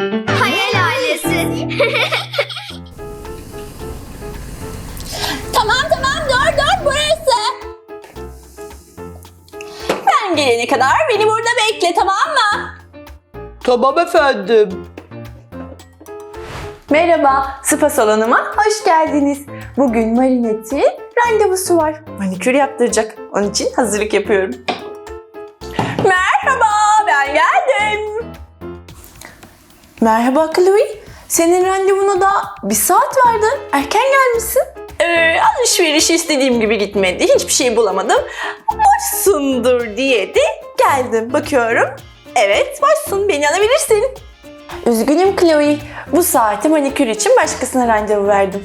Hayal ailesi. Tamam tamam dur dur burası. Ben gelene kadar beni burada bekle tamam mı? Tamam efendim. Merhaba, spa salonuma hoş geldiniz. Bugün Marinette'in randevusu var. Manikür yaptıracak. Onun için hazırlık yapıyorum. Merhaba Chloe. Senin randevuna da bir saat vardı. Erken gelmişsin. Ee, alışveriş istediğim gibi gitmedi. Hiçbir şey bulamadım. Boşsundur diye de geldim. Bakıyorum. Evet boşsun beni alabilirsin. Üzgünüm Chloe. Bu saate manikür için başkasına randevu verdim.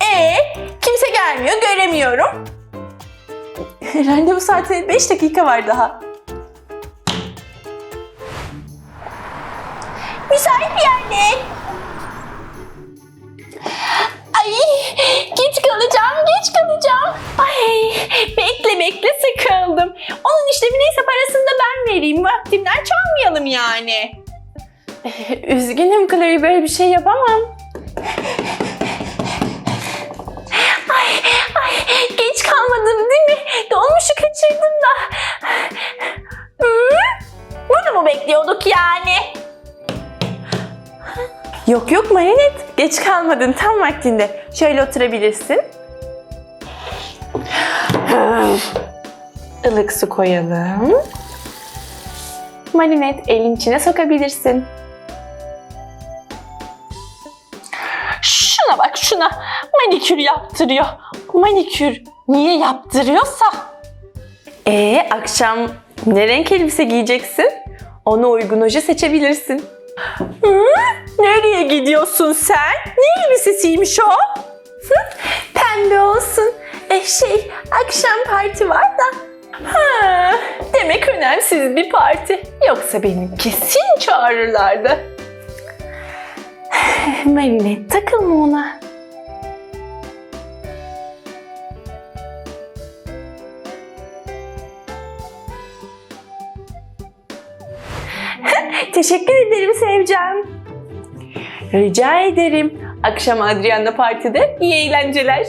Ee, kimse gelmiyor göremiyorum. Randevu saatine 5 dakika var daha. Müsait bir yerde. Ay geç kalacağım geç kalacağım. Ay bekle bekle sıkıldım. Onun işlemi neyse parasını da ben vereyim. Vaktimden çalmayalım yani. Üzgünüm Chloe böyle bir şey yapamam. Ay ay geç kalmadım değil mi? Dolmuşu kaçırdım da. Bunu mu bekliyorduk yani? Yok yok Marinet. Geç kalmadın tam vaktinde. Şöyle oturabilirsin. Ilık su koyalım. Marinet elin içine sokabilirsin. Şuna bak şuna. Manikür yaptırıyor. Manikür niye yaptırıyorsa? Ee akşam ne renk elbise giyeceksin? Ona uygun oje seçebilirsin. Hı? Nereye gidiyorsun sen? Ne elbisesiymiş o? Pembe olsun. E şey akşam parti var da. Ha, demek önemsiz bir parti. Yoksa beni kesin çağırırlardı. Marinet takılma ona. Teşekkür ederim Sevcan. Rica ederim. Akşam Adrian'la partide iyi eğlenceler.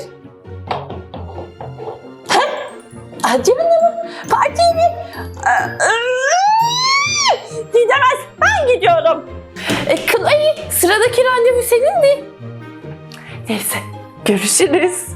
Adriana mı? Partiye mi? Gidemez. Ben gidiyorum. E, Chloe sıradaki randevu senin mi? Neyse görüşürüz.